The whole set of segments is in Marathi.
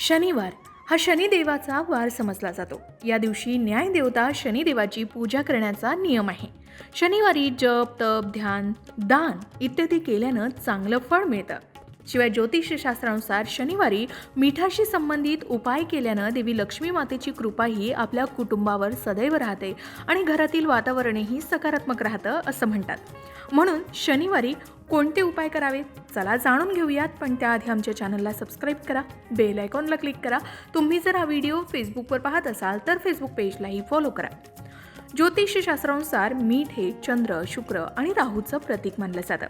शनिवार. हा शनिदेवाचा वार समजला जातो. या दिवशी न्यायदेवता शनिदेवाची पूजा करण्याचा नियम आहे. शनिवारी जप तप ध्यान दान इत्यादी केल्यानं चांगलं फळ मिळतं. शिवाय ज्योतिषशास्त्रानुसार शनिवारी मिठाशी संबंधित उपाय केल्यानं देवी लक्ष्मी मातेची कृपाही आपल्या कुटुंबावर सदैव राहते आणि घरातील वातावरणही सकारात्मक राहतं असं म्हणतात. म्हणून शनिवारी कोणते उपाय करावेत? चला जाणून घेऊयात पण त्याआधी आमच्या चॅनलला सबस्क्राईब करा बेल आयकॉनला क्लिक करा. तुम्ही जर हा व्हिडिओ फेसबुकवर पाहत असाल तर फेसबुक पेजलाही फॉलो करा. ज्योतिषशास्त्रानुसार मीठ हे चंद्र शुक्र आणि राहूचं प्रतीक मानलं जातं.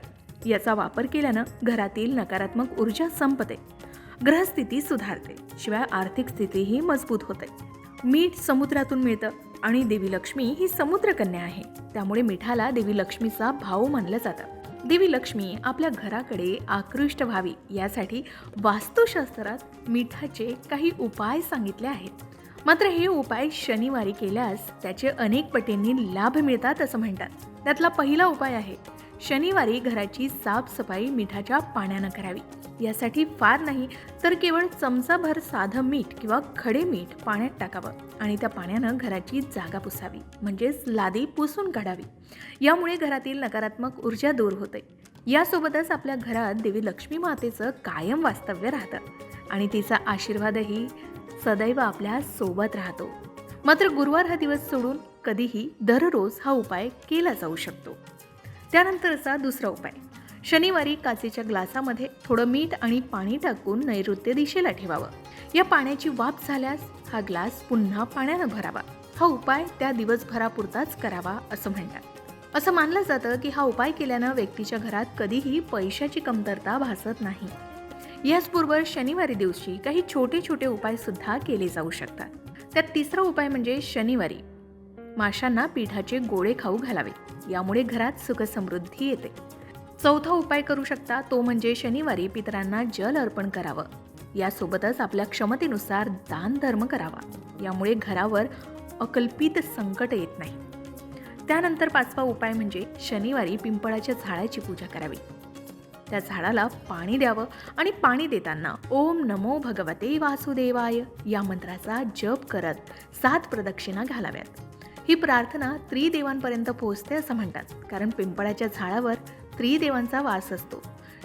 याचा वापर केल्यानं घरातील नकारात्मक ऊर्जा संपते. ग्रहस्थिती सुधारते. शिवाय आर्थिक स्थितीही मजबूत होते. मीठ समुद्रातून मिळतं आणि देवी लक्ष्मी ही समुद्रकन्या आहे. त्यामुळे मिठाला देवी लक्ष्मीचा भाव मानलं जातं. देवी लक्ष्मी आपल्या घराकडे आकृष्ट व्हावी यासाठी वास्तुशास्त्रात मिठाचे काही उपाय सांगितले आहेत. मात्र हे उपाय शनिवारी केल्यास त्याचे अनेक पटींनी लाभ मिळतात असं म्हणतात. त्यातला पहिला उपाय आहे शनिवारी घराची साफसफाई मिठाच्या पाण्यानं करावी. यासाठी फार नाही तर केवळ चमचाभर साधं मीठ किंवा खडे मीठ पाण्यात टाकावं आणि त्या पाण्यानं घराची जागा पुसावी म्हणजेच लादी पुसून काढावी. यामुळे घरातील नकारात्मक ऊर्जा दूर होते. यासोबतच आपल्या घरात देवी लक्ष्मी मातेचं कायम वास्तव्य राहतं आणि तिचा आशीर्वादही सदैव आपल्यासोबत राहतो. मात्र गुरुवार हा दिवस सोडून कधीही दररोज हा उपाय केला जाऊ शकतो. त्यानंतरचा दुसरा उपाय. शनिवारी काचेच्या ग्लासामध्ये थोडं मीठ आणि पाणी टाकून नैऋत्य दिशेला ठेवावं. या पाण्याची वाफ झाल्यास हा ग्लास पुन्हा पाण्यानं भरावा. हा उपाय त्या दिवसभरापुरताच करावा असं म्हणतात. असं मानलं जातं की हा उपाय केल्यानं व्यक्तीच्या घरात कधीही पैशाची कमतरता भासत नाही. याचबरोबर शनिवारी दिवशी काही छोटे छोटे उपाय सुद्धा केले जाऊ शकतात. त्यात तिसरा उपाय म्हणजे शनिवारी माशांना पिठाचे गोळे खाऊ घालावे. यामुळे घरात सुखसमृद्धी येते. चौथा उपाय करू शकता तो म्हणजे शनिवारी पितरांना जल अर्पण करावं. यासोबतच आपल्या क्षमतेनुसार दान धर्म करावा. यामुळे घरावर अकल्पित संकट येत नाही. त्यानंतर पाचवा उपाय म्हणजे शनिवारी पिंपळाच्या झाडाची पूजा करावी. त्या झाडाला पाणी द्यावं आणि पाणी देताना ओम नमो भगवते वासुदेवाय या मंत्राचा जप करत सात प्रदक्षिणा घालाव्यात. ही प्रार्थना त्रिदेवांपर्यंत पोहोचते असं म्हणतात. कारण पिंपळाच्या झाडावर त्रिदेवांचा वास असतो.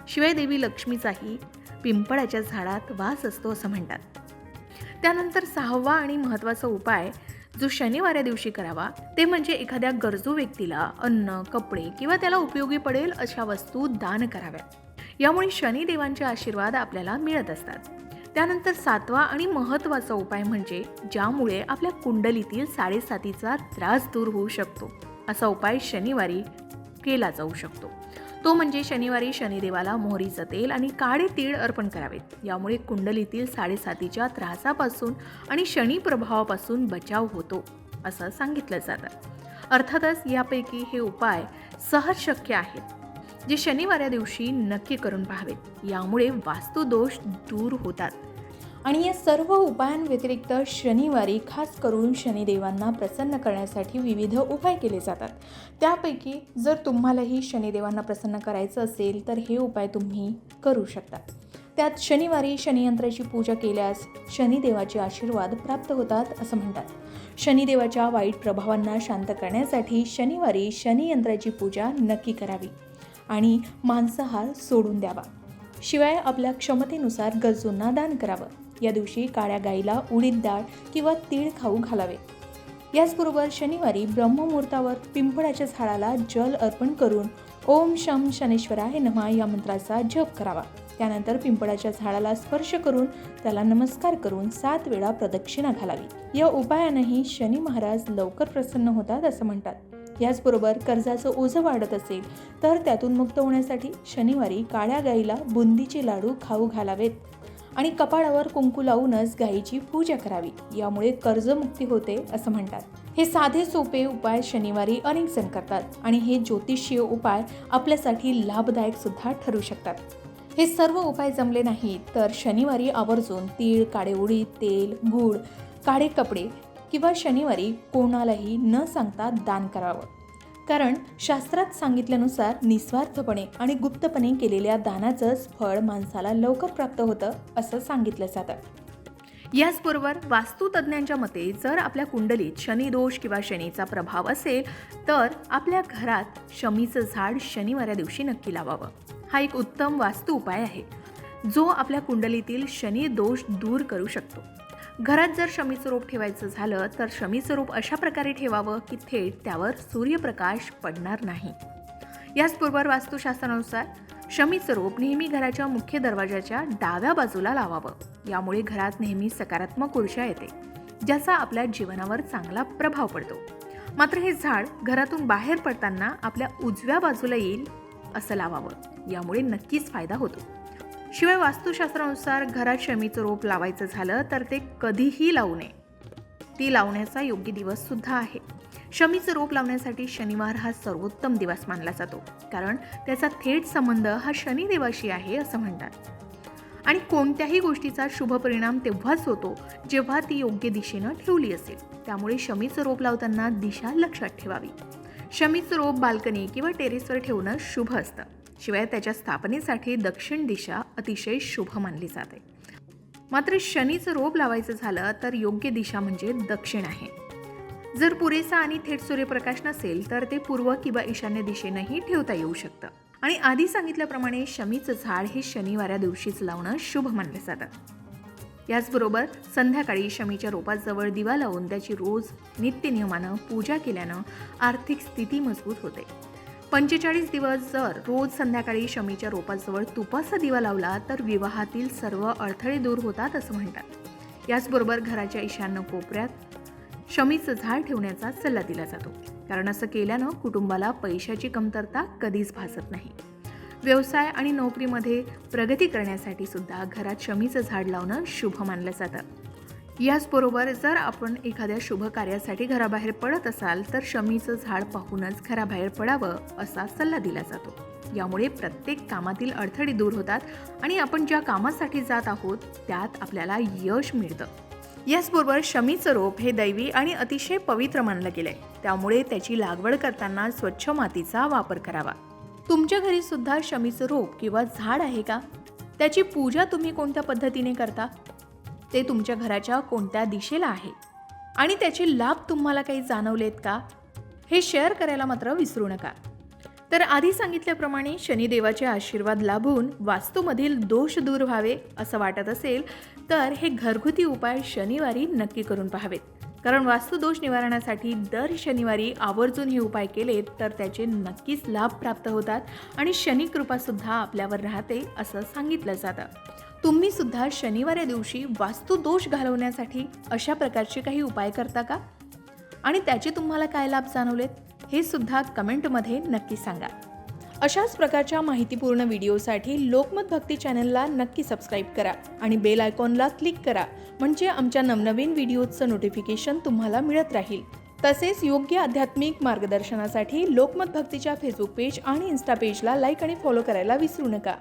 शिवाय देवी लक्ष्मीचाही पिंपळाच्या झाडात वास असतो असं म्हणतात. त्यानंतर सहावा आणि महत्त्वाचा उपाय जो शनिवाऱ्या दिवशी करावा ते म्हणजे एखाद्या गरजू व्यक्तीला अन्न कपडे किंवा त्याला उपयोगी पडेल अशा वस्तू दान कराव्या. यामुळे शनिदेवांचे आशीर्वाद आपल्याला मिळत असतात. त्यानंतर सातवा आणि महत्त्वाचा उपाय म्हणजे ज्यामुळे आपल्या कुंडलीतील साडेसातीचा त्रास दूर होऊ शकतो. असा उपाय शनिवारी केला जाऊ शकतो. तो म्हणजे शनिवारी शनिदेवाला मोहरीचं तेल आणि काळे तीळ अर्पण करावेत. यामुळे कुंडलीतील साडेसातीच्या त्रासापासून आणि शनी प्रभावापासून बचाव होतो असं सांगितलं जातं. अर्थातच यापैकी हे उपाय सहज शक्य आहेत. जे शनिवाऱ्या दिवशी नक्की करून पाहावेत. यामुळे वास्तुदोष दूर होतात. आणि या सर्व उपायांव्यतिरिक्त शनिवारी खास करून शनिदेवांना प्रसन्न करण्यासाठी विविध उपाय केले जातात. त्यापैकी जर तुम्हालाही शनिदेवांना प्रसन्न करायचं असेल तर हे उपाय तुम्ही करू शकता. त्यात शनिवारी शनियंत्राची पूजा केल्यास शनिदेवाचे आशीर्वाद प्राप्त होतात असं म्हणतात. शनिदेवाच्या वाईट प्रभावांना शांत करण्यासाठी शनिवारी शनियंत्राची पूजा नक्की करावी. आणि मांसाहार सोडून द्यावा. शिवाय आपल्या क्षमतेनुसार गरजूंना दान करावं. या दिवशी काळ्या गाईला उडीद डाळ किंवा तीळ खाऊ घालावे. याचबरोबर शनिवारी ब्रह्ममुहूर्तावर पिंपळाच्या झाडाला जल अर्पण करून ओम शम शनेश्वराय नमा या मंत्राचा जप करावा. त्यानंतर पिंपळाच्या झाडाला स्पर्श करून त्याला नमस्कार करून सात वेळा प्रदक्षिणा घालावी. या उपायानंही शनी महाराज लवकर प्रसन्न होतात असं म्हणतात. याचबरोबर कर्जाचं ओझं वाढत असेल तर त्यातून मुक्त होण्यासाठी शनिवारी काळ्या गाईला बुंदीचे लाडू खाऊ घालावेत. आणि कपाळावर कुंकू लावूनच गायीची पूजा करावी यामुळे कर्जमुक्ती होते असं म्हणतात. हे साधे सोपे उपाय शनिवारी अनेक जण करतात आणि हे ज्योतिषीय उपाय आपल्यासाठी लाभदायक सुद्धा ठरू शकतात. हे सर्व उपाय जमले नाहीत तर शनिवारी आवर्जून तीळ काळे उडीद तेल गूळ काळे कपडे किंवा शनिवारी कोणालाही न सांगता दान करावं. कारण शास्त्रात सांगितल्यानुसार निस्वार्थपणे आणि गुप्तपणे केलेल्या दानाचंच फळ माणसाला लवकर प्राप्त होतं असं सांगितलं जातं. याचबरोबर वास्तुतज्ञांच्या मते जर आपल्या कुंडलीत शनिदोष किंवा शनीचा प्रभाव असेल तर आपल्या घरात शमीचं झाड शनिवाऱ्या दिवशी नक्की लावावं. हा एक उत्तम वास्तू उपाय आहे जो आपल्या कुंडलीतील शनी दोष दूर करू शकतो. घरात जर शमीचं रोप ठेवायचं झालं तर शमीचं रोप अशा प्रकारे ठेवावं की थेट त्यावर सूर्यप्रकाश पडणार नाही. याचबरोबर वास्तुशास्त्रानुसार शमीचं रोप नेहमी घराच्या मुख्य दरवाजाच्या डाव्या बाजूला लावावं. यामुळे घरात नेहमी सकारात्मक ऊर्जा येते ज्याचा आपल्या जीवनावर चांगला प्रभाव पडतो. मात्र हे झाड घरातून बाहेर पडताना आपल्या उजव्या बाजूला येईल असं लावावं. यामुळे नक्कीच फायदा होतो. शिवाय वास्तुशास्त्रानुसार घरात शमीचं रोप लावायचं झालं तर ते कधीही लावू नये. ती लावण्याचा योग्य दिवस सुद्धा आहे. शमीचं रोप लावण्यासाठी शनिवार हा सर्वोत्तम दिवस मानला जातो. कारण त्याचा थेट संबंध हा शनिदेवाशी आहे असं म्हणतात. आणि कोणत्याही गोष्टीचा शुभ परिणाम तेव्हाच होतो जेव्हा ती योग्य दिशेनं ठेवली असेल. त्यामुळे शमीचं रोप लावताना दिशा लक्षात ठेवावी. शमीचं रोप बाल्कनी किंवा टेरेसवर ठेवणं शुभ असतं. शिवाय त्याच्या स्थापनेसाठी दक्षिण दिशा अतिशय शुभ मानली जाते. मात्र शनीचं रोप लावायचं झालं तर योग्य दिशा म्हणजे दक्षिण आहे. जर पुरेसा आणि थेट सूर्यप्रकाश नसेल तर ते पूर्व किंवा ईशान्य दिशेनंही ठेवता येऊ शकतं. आणि आधी सांगितल्याप्रमाणे शमीचं झाड हे शनिवाऱ्या दिवशीच लावणं शुभ मानलं जातं. याचबरोबर संध्याकाळी शमीच्या रोपाजवळ दिवा लावून त्याची रोज नित्यनियमानं पूजा केल्यानं आर्थिक स्थिती मजबूत होते. पंचेचाळीस दिवस जर रोज संध्याकाळी शमीच्या रोपाजवळ तुपाचा दिवा लावला तर विवाहातील सर्व अडथळे दूर होतात असं म्हणतात. याचबरोबर घराच्या ईशान्य कोपऱ्यात शमीचं झाड ठेवण्याचा सल्ला दिला जातो. कारण असं केल्यानं कुटुंबाला पैशाची कमतरता कधीच भासत नाही. व्यवसाय आणि नोकरीमध्ये प्रगती करण्यासाठी सुद्धा घरात शमीचं झाड लावणं शुभ मानलं जातं. याचबरोबर जर आपण एखाद्या शुभ कार्यासाठी घराबाहेर पडत असाल तर शमीचं झाड पाहूनच घराबाहेर पडावं असा सल्ला दिला जातो. यामुळे प्रत्येक कामातील अडथळे दूर होतात आणि आपण ज्या कामासाठी जात आहोत त्यात आपल्याला यश मिळतं. याचबरोबर शमीचं रोप हे दैवी आणि अतिशय पवित्र मानलं गेलंय. त्यामुळे त्याची लागवड करताना स्वच्छ मातीचा वापर करावा. तुमच्या घरी सुद्धा शमीचं रोप किंवा झाड आहे का? त्याची पूजा तुम्ही कोणत्या पद्धतीने करता? ते तुमच्या घराच्या कोणत्या दिशेला आहे? आणि त्याचे लाभ तुम्हाला काही जाणवलेत का? हे शेअर करायला मात्र विसरू नका. तर आधी सांगितल्याप्रमाणे शनिदेवाचे आशीर्वाद लाभून वास्तूमधील दोष दूर व्हावे असं वाटत असेल तर हे घरगुती उपाय शनिवारी नक्की करून पाहावेत. कारण वास्तुदोष निवारणासाठी दर शनिवारी आवर्जून हे उपाय केलेत तर त्याचे नक्कीच लाभ प्राप्त होतात आणि शनिकृपासुद्धा आपल्यावर राहते असं सांगितलं जातं. तुम्ही सुद्धा शनिवारी दिवशी वास्तुदोष घालवण्यासाठी अशा प्रकारचे काही उपाय करता का? आणि त्याचे तुम्हाला काय लाभ जाणवलेत हे सुद्धा कमेंटमध्ये नक्की सांगा. अशाच प्रकारच्या माहितीपूर्ण व्हिडिओसाठी लोकमत भक्ती चॅनलला नक्की सबस्क्राईब करा आणि बेल आयकॉनला क्लिक करा म्हणजे आमच्या नवनवीन व्हिडिओचं नोटिफिकेशन तुम्हाला मिळत राहील. तसेच योग्य आध्यात्मिक मार्गदर्शनासाठी लोकमत भक्तीच्या फेसबुक पेज आणि इन्स्टा पेजला लाईक आणि फॉलो करायला विसरू नका.